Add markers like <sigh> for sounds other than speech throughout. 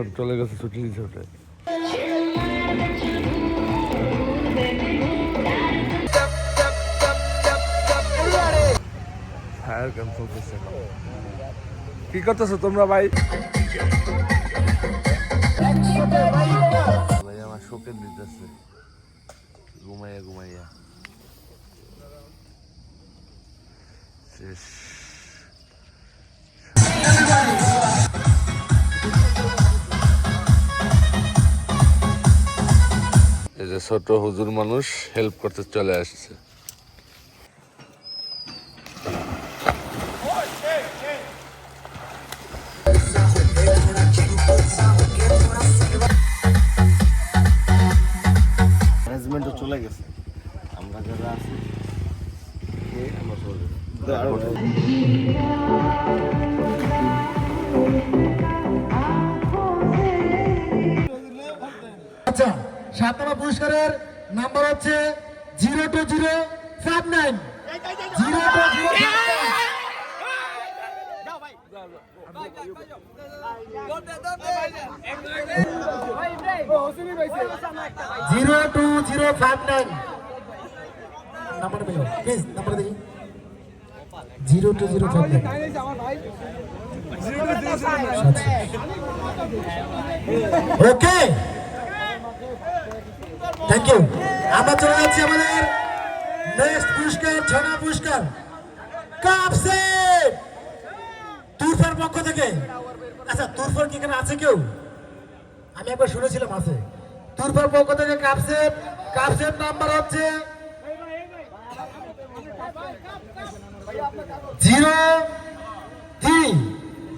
এখন চলে গেছে, ছুটি ফায়ার গান চলতেছে কি করতেছো তোমরা ভাই? ভাই, আমার শোকের দিতেছে ঘুমাইয়া ঘুমাইয়া। শেষ। ছোট হুজুর মানুষ হেল্প করতে চলে আসছে। Zero two zero five nine. Number পেল প্লিজ নাম্বার দেখি। Zero two zero five nine. Okay thank you আমরা চলে যাচ্ছি আমাদের নেক্সট পুরস্কার ছনা পুরস্কার। কাপ সেট তুরফার পক্ষ থেকে। আচ্ছা তুরফার কি এখানে আছে কেউ? আমি একবার শুনেছিলাম আছে। তুরফার পক্ষ থেকে cup set cup set number হচ্ছে zero three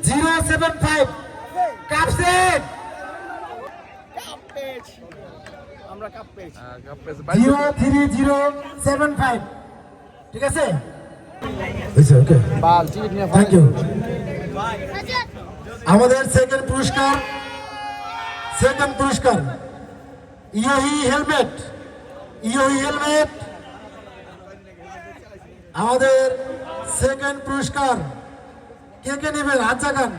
zero seven five. Cup set zero three zero seven five. ঠিক আছে? ওকে থ্যাংক ইউ আমাদের সেকেন্ড পুরস্কার সেকেন্ড পুরস্কার। Yohe helmet Yohe helmet. আমাদের সেকেন্ড পুরস্কার, কে কে নেবেন? হাত জাগান।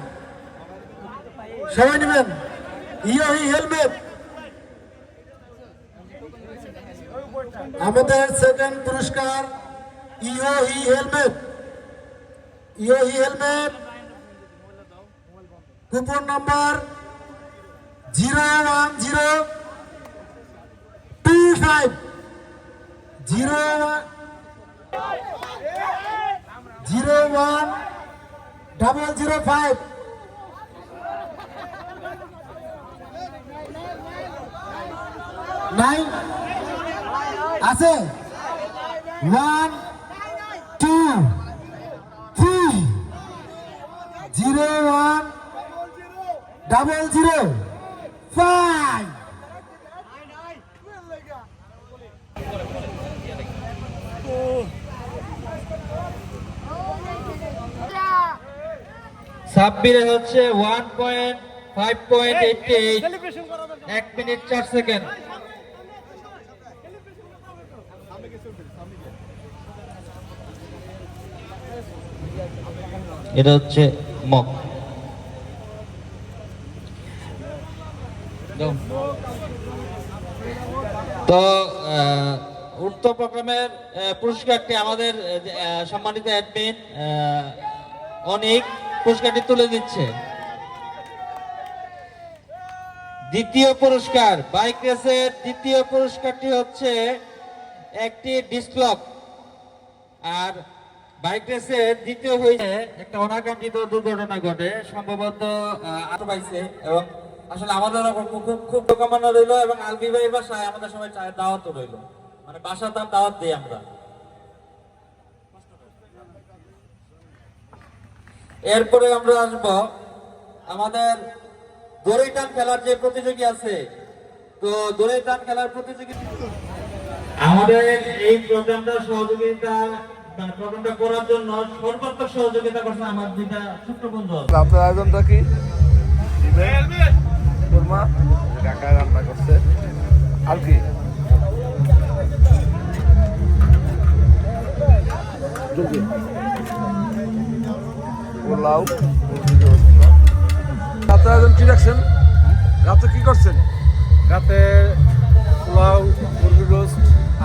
সবাই নেবেন? ইয়োহি হেলমেট। আমাদের সেকেন্ড পুরস্কার Yohe helmet. Yohe helmet. Coupon number zero one zero five zero zero one double zero five. Nine. আছে? One, two, three. Zero one double zero five. সাব্বিরে হচ্ছে one point five point eighty eight এক মিনিট চার second এটা হচ্ছে mock তো উক্ত প্রোগ্রামের পুরস্কারটি আমাদের সম্মানিত অ্যাডমিন অনেক। পুরস্কারটি তুলে দিচ্ছে। দ্বিতীয় পুরস্কার, বাইক রেসের দ্বিতীয় পুরস্কারটি হচ্ছে একটি ডিসক্লক আর বাইক রেসের দ্বিতীয় হয়েছে একটা অনাকাঙ্ক্ষিত দুর্ঘটনা ঘটে। সম্ভবত আরও পাইছে এবং আসলে আমাদের খুব, খুব- কামনা রইল এবং আলবি ভাইয়ের বাসায় আমাদের সবাই দাওয়াতও রইল। মানে বাসার তার দাওয়াত দিই আমরা। এরপরে আমরা আসব আমাদের দড়ি টান খেলার যে প্রতিযোগী আছে। তো দড়ি টান খেলার প্রতিযোগী আমাদের এই প্রোগ্রামটা সহযোগিতা প্রোগ্রামটা করার জন্য সর্বাত্মক সহযোগিতা করছে আমার দুইটা ছোট্ট বন্ধু আছে। আপনার আয়োজনটা কি? কোরমা কাকা রান্না করছে। আর কি? পোলাও রাতে একজন কি রাখছেন? রাতে কী করছেন? রাতে পোলাও মুরগি রোস্ট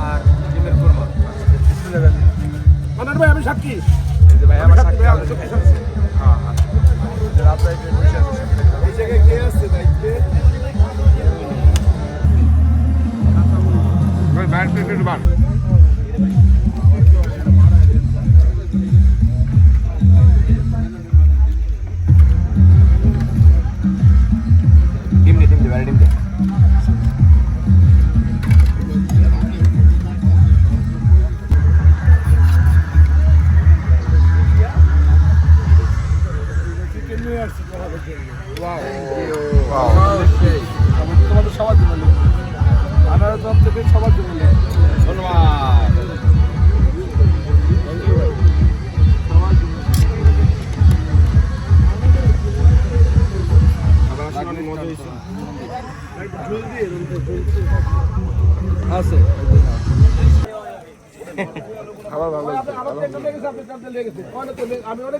আর ডিমের কোরমা। মানার ভাই আমি সাক্ষী। ভাই আমার সাক্ষী হ্যাঁ, হ্যাঁ। রাতে এই জায়গায় কে আসছে দায়িত্বে? বার চলে গেছে কয়টা আমি অনেক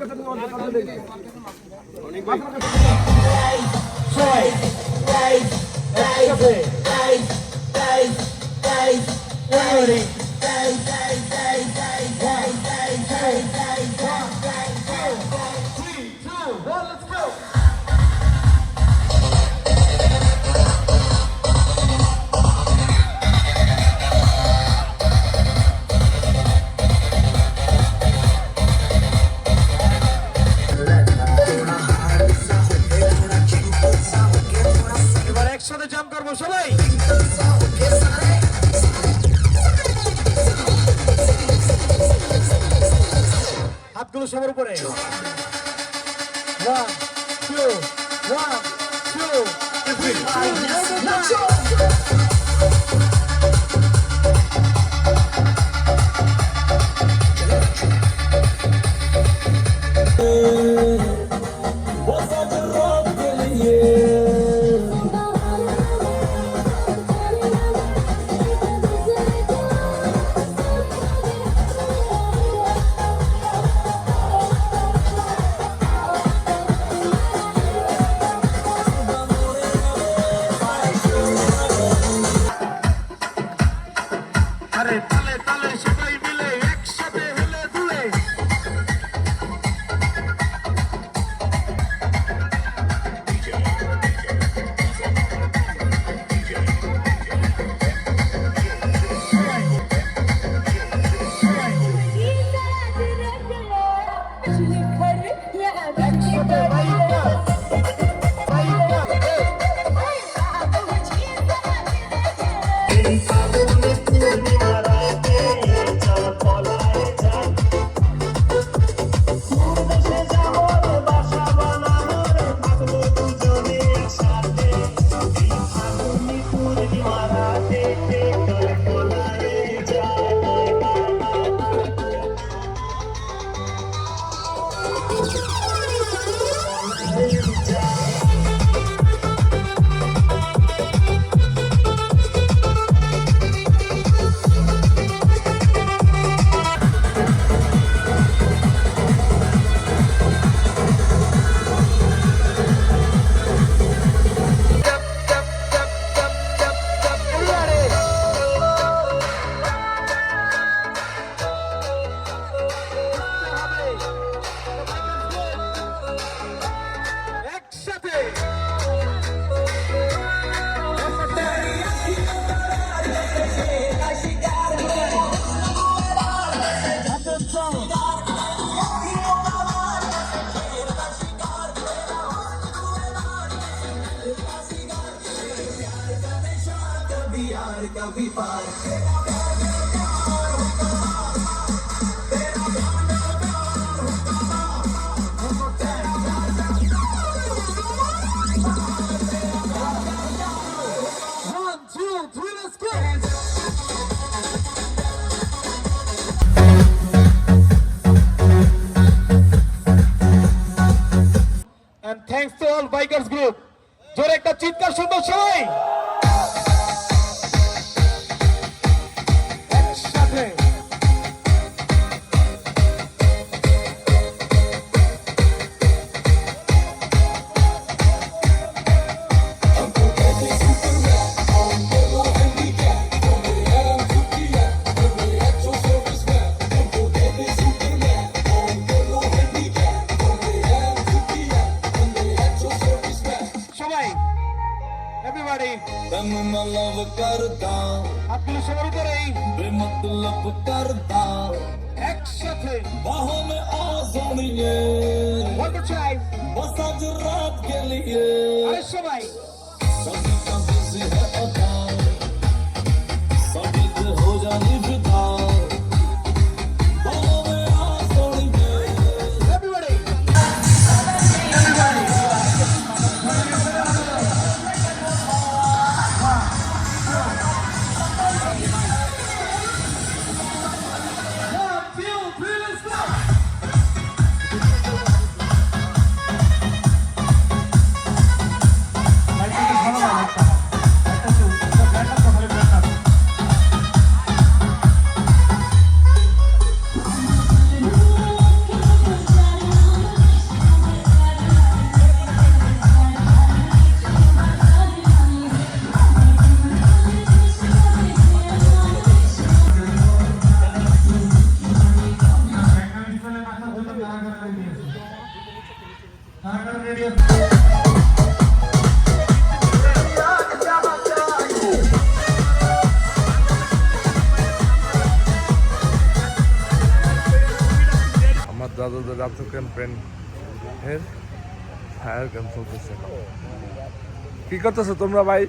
Bye. وهم أعظميين وقت شاي وصدرات قليل على الشبايب রাত্র ক্যাম্পেন এর ফায়ার ক্যাম্প চলতেছে। কি করতেছো তোমরা ভাই?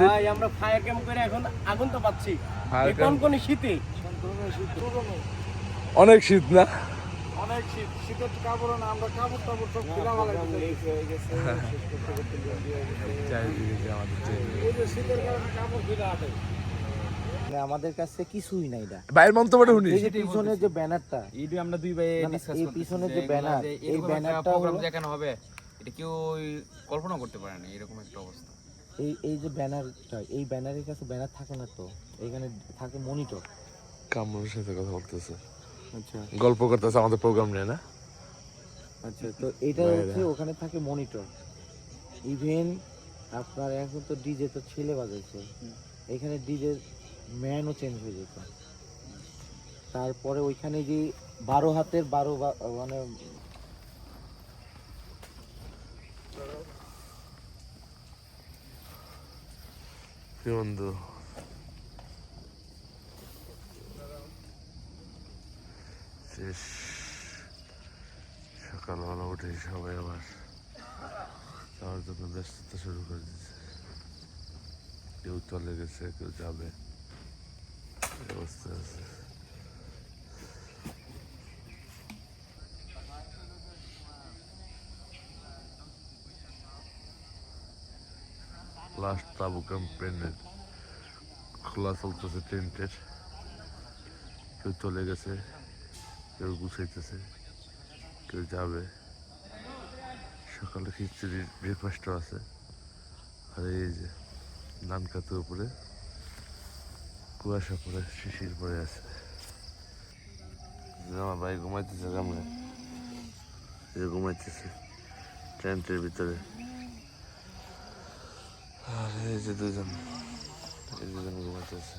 ভাই আমরা ফায়ার ক্যাম্প করে এখন আগুন তো পাচ্ছি। এই কোন? কোন শীতে? অনেক শীত না? অনেক শীত। শীতের কাপড় না আমরা কাপড় টাপড় সব খুলা ভালো <laughs> শীতের কারণে কাপড় খুলে আটে মানে আমাদের কাছে কিছুই নাই এটা। বাইরের মন্তব্যটা শুনি। এই যে পিছনে যে ব্যানারটা এইটা আমরা দুই ভাই না, না, ডিসকাস এই করতেছি পিছনে যে যে ব্যানার, এই ব্যানারটা প্রোগ্রাম যেখানে হবে এটা কেউ কল্পনা করতে পারে না এরকম একটা অবস্থা। এই এই যে ব্যানারটা এই ব্যানারের কাছে ব্যানার থাকে না তো? এখানে থাকে মনিটর কামরুর সাথে কথা বলতেছে। আচ্ছা। গল্প করতেছে আমাদের প্রোগ্রাম নিয়ে না? আচ্ছা তো এটা হচ্ছে ওখানে থাকে মনিটর ইভেন আপনার এখন তো ডিজে তো ছেলে বাজাইছে। এখানে ডিজে ম্যানও চেঞ্জ হয়ে যেত। তারপরে ওইখানে যে বারো হাতের বারো মানে বন্ধু? শেষ। সকালবেলা উঠে সবাই আবার যাওয়ার জন্য ব্যস্ততা শুরু করে দিচ্ছে কেউ চলে গেছে, কেউ যাবে। অবস্থা আছে লাস্ট তাবু ক্যাম্পেনের খোলা চলতেছে টেন্টের কেউ চলে গেছে, কেউ গুছাইতেছে, কেউ যাবে। সকালে খিচুড়ির ব্রেকফাস্টও আছে। আর এই যে ধান খাতের উপরে। কুয়াশা পরে শিশির পরে আছে। আমার ভাই ঘুমাইতেছে কেমন এ ঘুমাইতেছে টেন্টের ভিতরে। আর, এই যে দুজন এই দুজন ঘুমাইতেছে।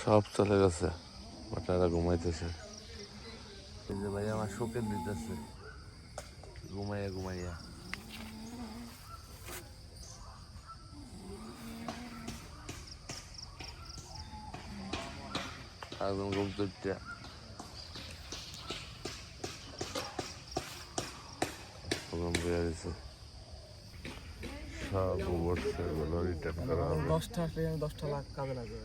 সব চলে গেছে বাটারা ঘুমাইতেছে। এই যে ভাই আমার শোকের দিতেছে। ঘুমাইয়া ঘুমাইয়া। একদম ঘুম রিটার্ন করা দশটা দশটা লাখ কাজে লাগবে।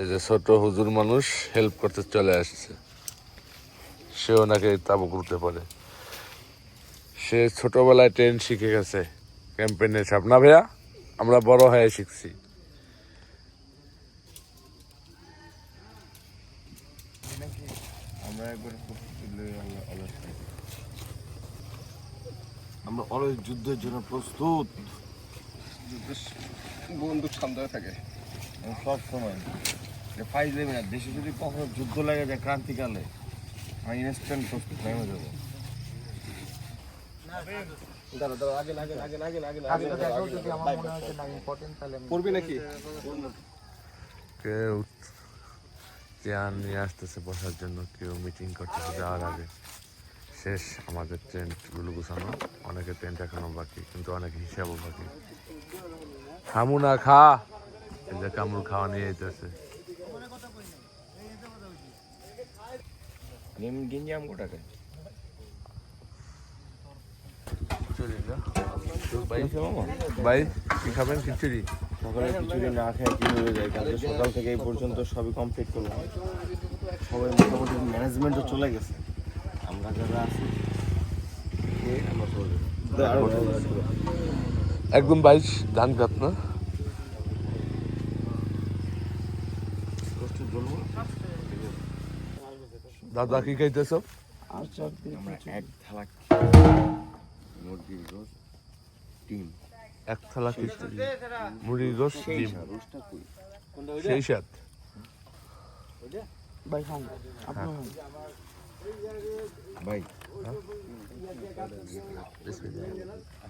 এই যে ছোট হুজুর মানুষ হেল্প করতে চলে আসছে। সেও নাকি তাবু করতে পারে। সে ছোটবেলায় ট্রেন শিখে গেছে ক্যাম্পেইনের সাপ না ভাইয়া, আমরা বড় হয়ে শিখছি। আমরা অনেক যুদ্ধের জন্য প্রস্তুত। বন্দুক সামনে থাকে সব সময় ফাইজ দেবে না দেশে যদি কখনো যুদ্ধ লাগে যায় ক্রান্তিকালে আমি ইনস্ট্যান্ট প্রস্তুত নেমে যাব মনে হয় কেউ চেয়ার নিয়ে আসতেছে বসার জন্য কেউ মিটিং করতেছে যাওয়ার আগে শেষ আমাদের টেন্টগুলো গুছানো অনেকে টেন্ট এখনও বাকি কিন্তু অনেকে হিসাবও বাকি খামু না খা। এই যে কামড় খাওয়া নিয়ে যেতেছে ভাই। কি খাবেন? খিচুড়ি। সকালে খিচুড়ি না খেয়ে কীভাবে যায়? কালকে সকাল থেকে এই পর্যন্ত সবই কমপ্লিট করলাম। সবাই মোটামুটি ম্যানেজমেন্টও চলে গেছে। আমরা যারা আছি আমরা। একদম বাইশ ধান কাপ না। দাদা কি খাইতেছ? আমরা এক থালা মুরগির রোজ ডিম। এক থালা খিচুড়ি ডিম সেই সাত ভাই খান।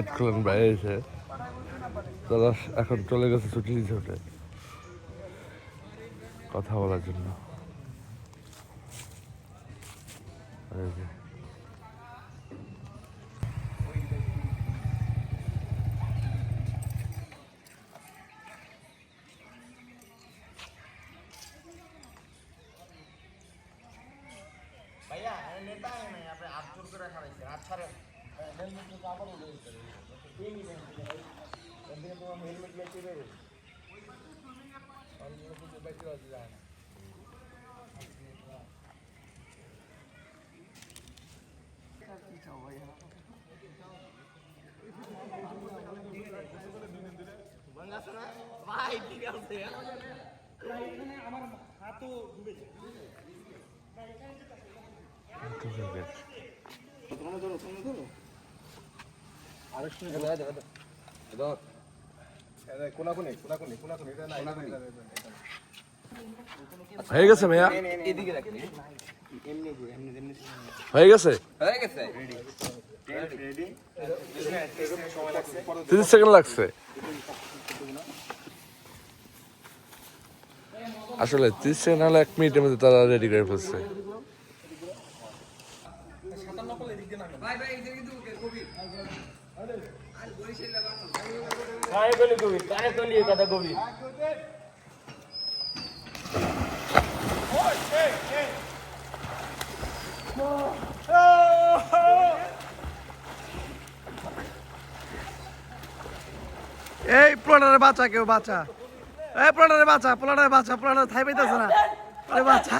হুম, ভাই খাইবো মঞ্জু শোনো ভাই ভাই মজা হয়েছে এক সাইড তুলুন আরও খাইতে গেট খুলেন বাইরে এসে দাদা এখন চলে গেছে ছুটি দিতে ওঠে কথা বলার জন্য এই যে। গেট কোনাকুনি কোনাকুনি কোনাকুনি এটা না কোনাকুনি হয়ে গেছে ভাইয়া? হয়ে গেছে? তিরিশ সেকেন্ড লাগছে। আসলে তিরিশ সেকেন্ড হলে এক মিনিটের মধ্যে তারা রেডি করে ফেলছে। এই পোলারে বাঁচা কেউ বাঁচা। এই পোলারে বাঁচা পোলারে বাঁচা পোলারে থাই পাইতেছে না। আরে বাঁচা।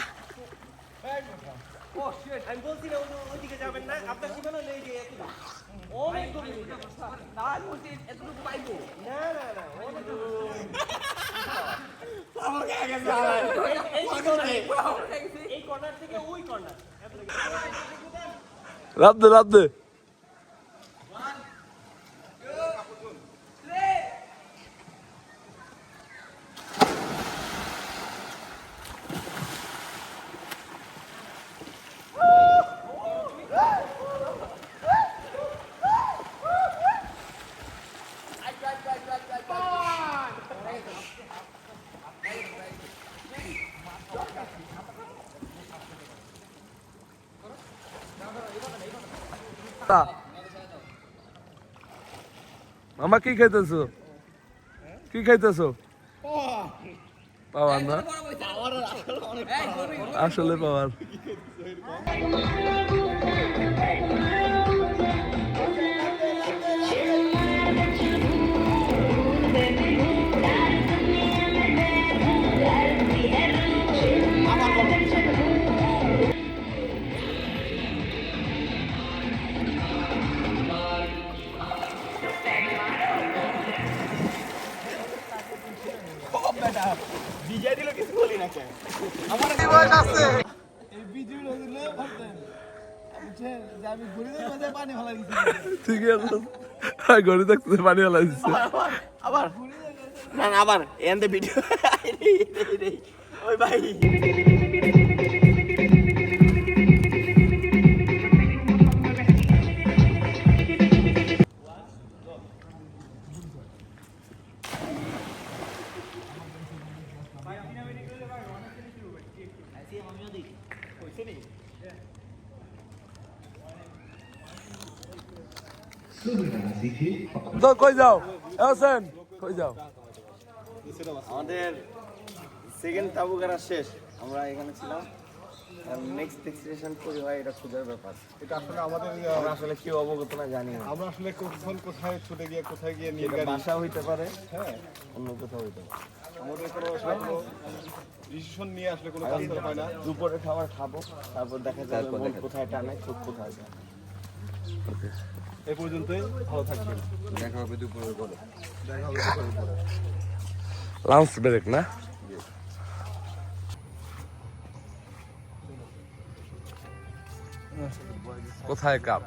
লাভ দে লাভ দে। মামা কি খাইতেছো? কি খাইতেছো? পাওয়ার না? আসলে পাওয়ার। কিছু বলি না কেন? আমার কি বয়স আছে? এই বিজুল হলে বলতেন পানি ফেলা দিছি। ঠিক আছে। হ্যাঁ, পানি ফেলা আবার না আবার। এন্ড ভিডিও ভাই। কই যাও? হোসেন কই যাও? আমাদের সেকেন্ড তাবু গাড়া শেষ। আমরা এখানে ছিলাম। নেক্সট ডেস্টিনেশন করি হয় এটা খোঁজার ব্যাপার। এটা আসলে আমাদের আমরা আসলে কেউ অবগত না জানি না। আমরা আসলে কখন কোথায় ছুটে গিয়ে কোথায় গিয়ে নিয়ে বাসা হইতে পারে হ্যাঁ। অন্য কোথাও হইতে পারে। আমাদের কোনো আসলে ডিসিশন নিয়ে আসলে কোনো কাজ হয় না। দুপুরে খাবার খাব তারপর দেখা যাবে কোথায় টানে খুব কোথায় যায়। এই পর্যন্তই ভালো থাকবেন। দেখা হবে দুপুরের পরে। দেখা হবে দুপুরের পরে। লাঞ্চ ব্রেক না? কোথায় কাপ?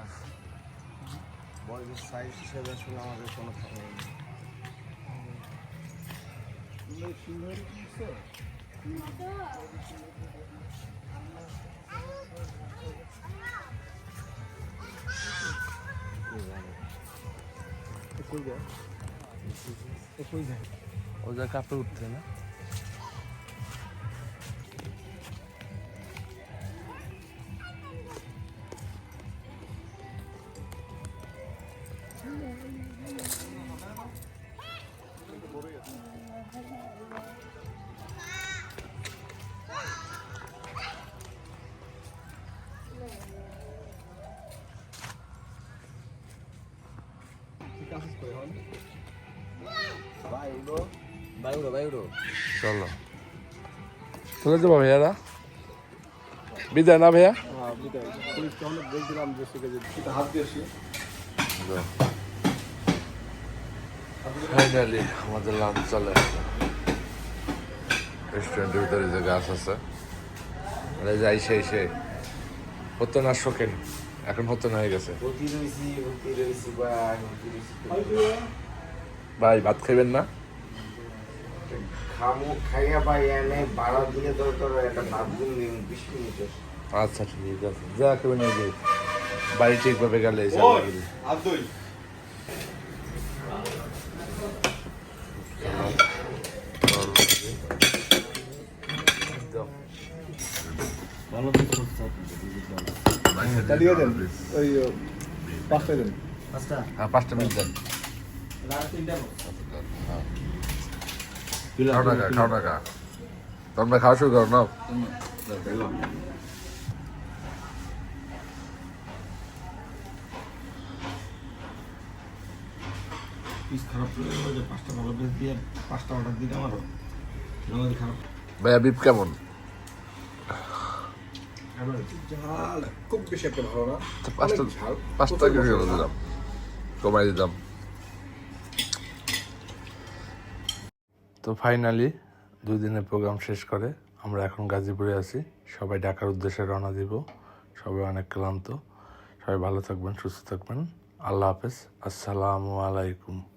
বয়সের সাইজ হিসেবে আসলে আমাদের কোনো খবর নেই ও যা কাপড় উঠতে না? চলে যাব ভাইয়ারা বিদায় না ভাইয়া? ফাইনালি আমাদের লাঞ্চ চলে। রেস্টুরেন্টের ভিতরে যে গাছ আছে মানে যাই সেই সে হতো না শোকেন এখন হতো না হয়ে গেছে। ভাই ভাত খাইবেন না? খামু খাইয়া পাই এনে বাড়া দিয়ে দরকার একটা বাথরুম নিন বিশ মিনিটের আচ্ছা ঠিক আছে। যা কেউ নিয়ে যাই। বাড়ি ঠিকভাবে গেলে। হাত দুই চালিয়ে দেন ওই পাঁচটা দেন। হ্যাঁ পাঁচটা মিনিট দেন। খাও টাকা খাও টাকা। তোমরা খাওয়া শুরু করো পাঁচটা পাঁচটা খারাপ। ভাইয়া বিপ কেমন? খুব বেশি একটা ভালো না। পাঁচটা পাঁচটা করে দিলাম। কমাই দিতাম তো ফাইনালি দুই দিনের প্রোগ্রাম শেষ করে, আমরা এখন গাজীপুরে আছি। সবাই ঢাকার উদ্দেশ্যে রওনা দিব। সবাই অনেক ক্লান্ত। সবাই ভালো থাকবেন, সুস্থ থাকবেন। আল্লাহ হাফেজ। আসসালামু আলাইকুম।